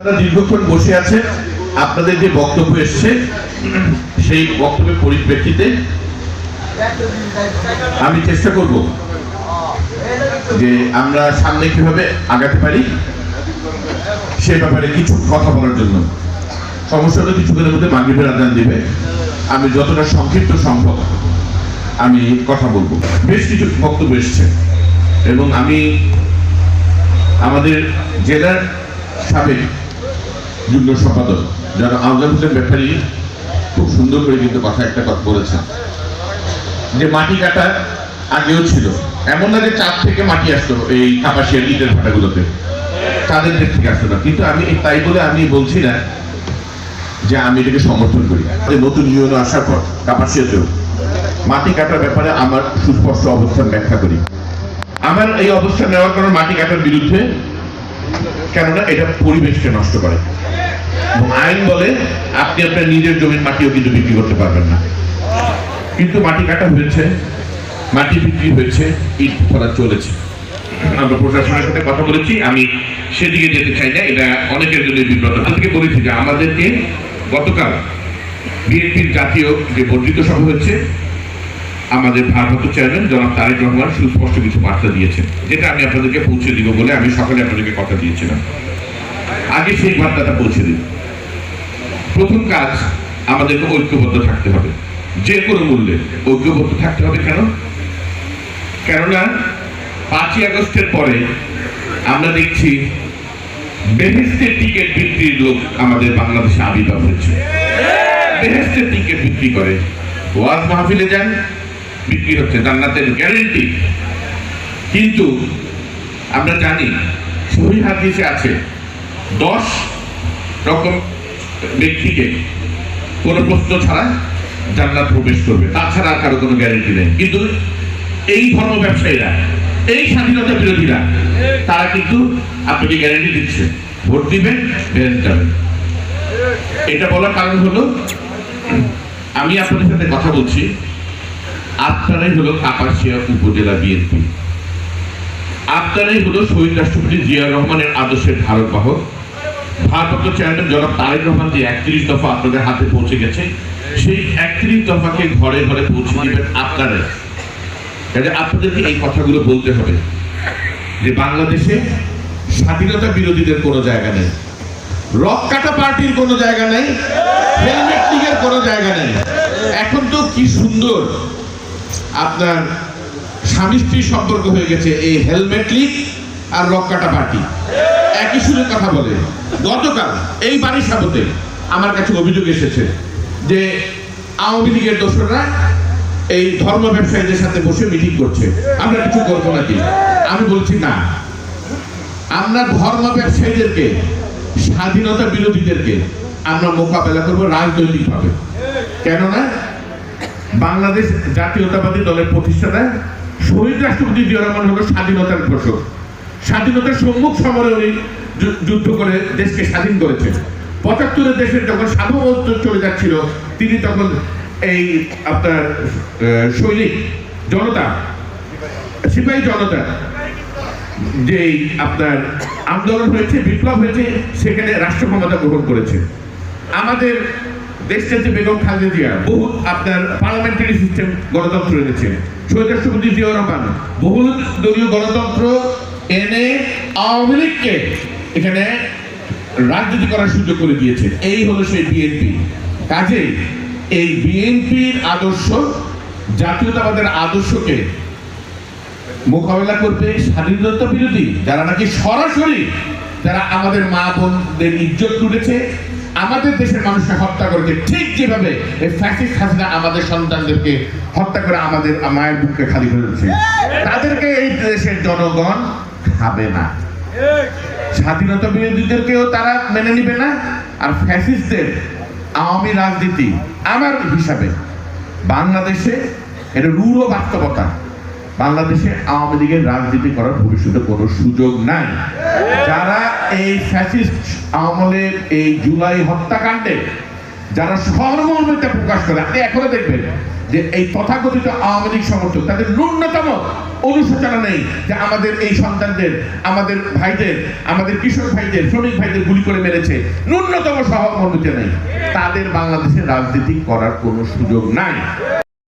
দীর্ঘক্ষণ বসে আছেন, আপনাদের যে বক্তব্য এসছে, সেই বক্তব্যের পরিপ্রেক্ষিতে আমি চেষ্টা করব যে আমরা সামনে কীভাবে আগাতে পারি, সে ব্যাপারে কিছু কথা বলার জন্য। সমস্যা হলো কিছুক্ষণের মধ্যে মাগরিবের আদান দিবে। আমি যতটা সংক্ষিপ্ত সম্ভব আমি কথা বলব। বেশ কিছু বক্তব্য এসছে এবং আমি আমাদের জেলার সাবেক যুগ্ম সম্পাদক যারা আফজাল হোসেন ব্যাপারী খুব সুন্দর করে কিন্তু কথা একটা কথা বলেছেন। যে মাটি কাটা আগেও ছিল এমন না যে চাঁদ থেকে মাটি আসতো এই কাপাসিয়ার ইটের ভাটাগুলোতে। চাঁদের দিক থেকে আসতো না। কিন্তু আমি তাই বলে আমি বলছি না যে আমি এটাকে সমর্থন করি। নতুন ইউনো আসার পর কাপাসিয়াতেও। মাটি কাটার ব্যাপারে আমার সুস্পষ্ট অবস্থান ব্যাখ্যা করি। আমার এই অবস্থান নেওয়ার কারণ মাটি কাটার বিরুদ্ধে কেননা এটা পরিবেশকে নষ্ট করে। আইন বলে আপনি আপনার নিজের জমির মাটিও কিন্তু বিক্রি করতে পারবেন না। কিন্তু মাটি কাটা হয়েছে, মাটি বিক্রি হয়েছে, ইট ফেলা চলেছে। আমরা প্রশাসনের সাথে কথা বলেছি, আমি সেদিকে যেতে চাই না, এটা অনেকের জন্য বিব্রত। তাদেরকে বলেছি যে আমাদেরকে গতকাল বিএনপির জাতীয় যে বর্ধিত সভা হয়েছে, আমাদের ভারপ্রাপ্ত চেয়ারম্যান জনাব তারেক রহমান সুস্পষ্ট কিছু বার্তা দিয়েছেন, যেটা আমি আপনাদেরকে পৌঁছে দিব বলে আমি সকালে আপনাদেরকে কথা দিয়েছিলাম। আগে সেই বার্তাটা পৌঁছে দিন। প্রথম কাজ, আমাদেরকে ঐক্যবদ্ধ থাকতে হবে। যে কোনো মূল্যে ঐক্যবদ্ধ থাকতে হবে কেন? কেননা পাঁচই আগস্টের পরে আমরা দেখছি বেহেস্তের টিকিট বিক্রির লোক আমাদের বাংলাদেশে আবির্ভাব হয়েছে। বেহেস্তের টিকিট বিক্রি করে। ওয়াজ মাহফিলে যান, বিক্রি হচ্ছে জান্নাতের গ্যারেন্টি কিন্তু আমরা জানি, সহি হাদিসে আছে দশ রকম ব্যক্তিকে কোনো প্রশ্ন ছাড়া জান্নাত প্রবেশ করবে। তাছাড়া আর কারও কোনো গ্যারেন্টি নেই। কিন্তু এই ধর্ম ব্যবসায়ীরা, এই স্বাধীনতা বিরোধীরা, তারা কিন্তু আপনাকে গ্যারেন্টি দিচ্ছে। ভোট দিবেন বেরেন যাবেন। এটা বলার কারণ হলো, আমি আপনাদের সাথে কথা বলছি। আপনারাই হলো কাপাসিয়া উপজেলা বিএনপি। আপনারাই হলো শহীদ রাষ্ট্রপতি জিয়া রহমানের আদর্শের ধারক বাহক। ভারপ্রাপ্ত চেয়ারম্যান জনাব তারেক রহমান যে একত্রিশ দফা আপনাদের হাতে পৌঁছে গেছে, সেই একত্রিশ দফাকে ঘরে ঘরে পৌঁছে দিবেন আপনারা কাজে আপনাদেরকে এই কথাগুলো বলতে হবে যে বাংলাদেশে স্বাধীনতা বিরোধীদের কোনো জায়গা নেই, রক কাটা পার্টির কোনো জায়গা নেই, হেলমেট লীগের কোনো জায়গা নেই। এখন তো কি সুন্দর আপনার স্বামী স্ত্রীর সম্পর্ক হয়ে গেছে এই হেলমেট লীগ আর রক কাটা পার্টি। একই সুরে কথা বলে। গতকাল এই বাড়ির সাবতে আমার কাছে অভিযোগ এসেছে যে আওয়ামী লীগের দোষরা এই ধর্ম ব্যবসায়ীদের সাথে বসে মিটিং করছে। আমরা কিছু করব নাকি? আমি বলছি না। আমরা ধর্ম ব্যবসায়ীদেরকে, স্বাধীনতা বিরোধীদেরকে আমরা মোকাবেলা করব রাজনৈতিকভাবে। কেননা বাংলাদেশ জাতীয়তাবাদী দলের প্রতিষ্ঠাতা শহীদ রাষ্ট্রপতি জিয়া রহমান হলো স্বাধীনতার ঘোষক। স্বাধীনতার সম্মুখ সমরে উনি যুদ্ধ করে দেশকে স্বাধীন করেছেন। পঁচাত্তরের দেশের যখন সার্বভৌমত্ব চলে যাচ্ছিল, তিনি তখন এই আপনার সৈনিক জনতা, সিপাহী জনতা যে আপনার আন্দোলন হয়েছে, বিপ্লব হয়েছে, সেখানে রাষ্ট্র ক্ষমতা গ্রহণ করেছে। আমাদের দেশটা যে বেগম জিয়া বহু আপনার পার্লামেন্টারি সিস্টেম গণতন্ত্র এনেছে শহীদ রাষ্ট্রপতি জিয়া রহমান বহু দলীয় গণতন্ত্র এনে আওয়ামী লীগকে এখানে রাজনীতি করার সুযোগ করে দিয়েছে এই হলো সেই বিএনপি কাজে এই বিএনপির আদর্শ, জাতীয়তাবাদের আদর্শকে মোকাবেলা করবে স্বাধীনতা বিরোধী, যারা নাকি সরাসরি, যারা আমাদের মা বোনদের ইজ্জত লুটেছে আমাদের দেশের মানুষকে হত্যা করেছে। ঠিক যেভাবে এই ফ্যাসিস্ট হাসিনা আমাদের সন্তানদেরকে হত্যা করে আমাদের মায়ের বুককে খালি করে দিচ্ছে তাদেরকে এই দেশের জনগণ খাবে না। স্বাধীনতা বিরোধীদেরকেও তারা মেনে নিবে না। আর ফ্যাসিস্টদের আওয়ামী রাজনীতি আমার হিসাবে বাংলাদেশে এটা রূঢ় বাস্তবতা। বাংলাদেশে আওয়ামী লীগের রাজনীতি করার ভবিষ্যতে কোনো সুযোগ নাই। যারা এই ফ্যাসিস্ট আমলের এই জুলাই হত্যাকাণ্ডে যারা সহমর্মিতা প্রকাশ করে, আপনি এখনও দেখবেন যে এই তথাকথিত আওয়ামী লীগ সমর্থক, তাদের ন্যূনতম অনুশোচনা নেই যে আমাদের এই সন্তানদের, আমাদের ভাইদের, আমাদের কিশোর ভাইদের, শ্রমিক ভাইদের গুলি করে মেরেছে। ন্যূনতম সহমর্মিতা নেই। তাদের বাংলাদেশের রাজনীতি করার কোনো সুযোগ নাই।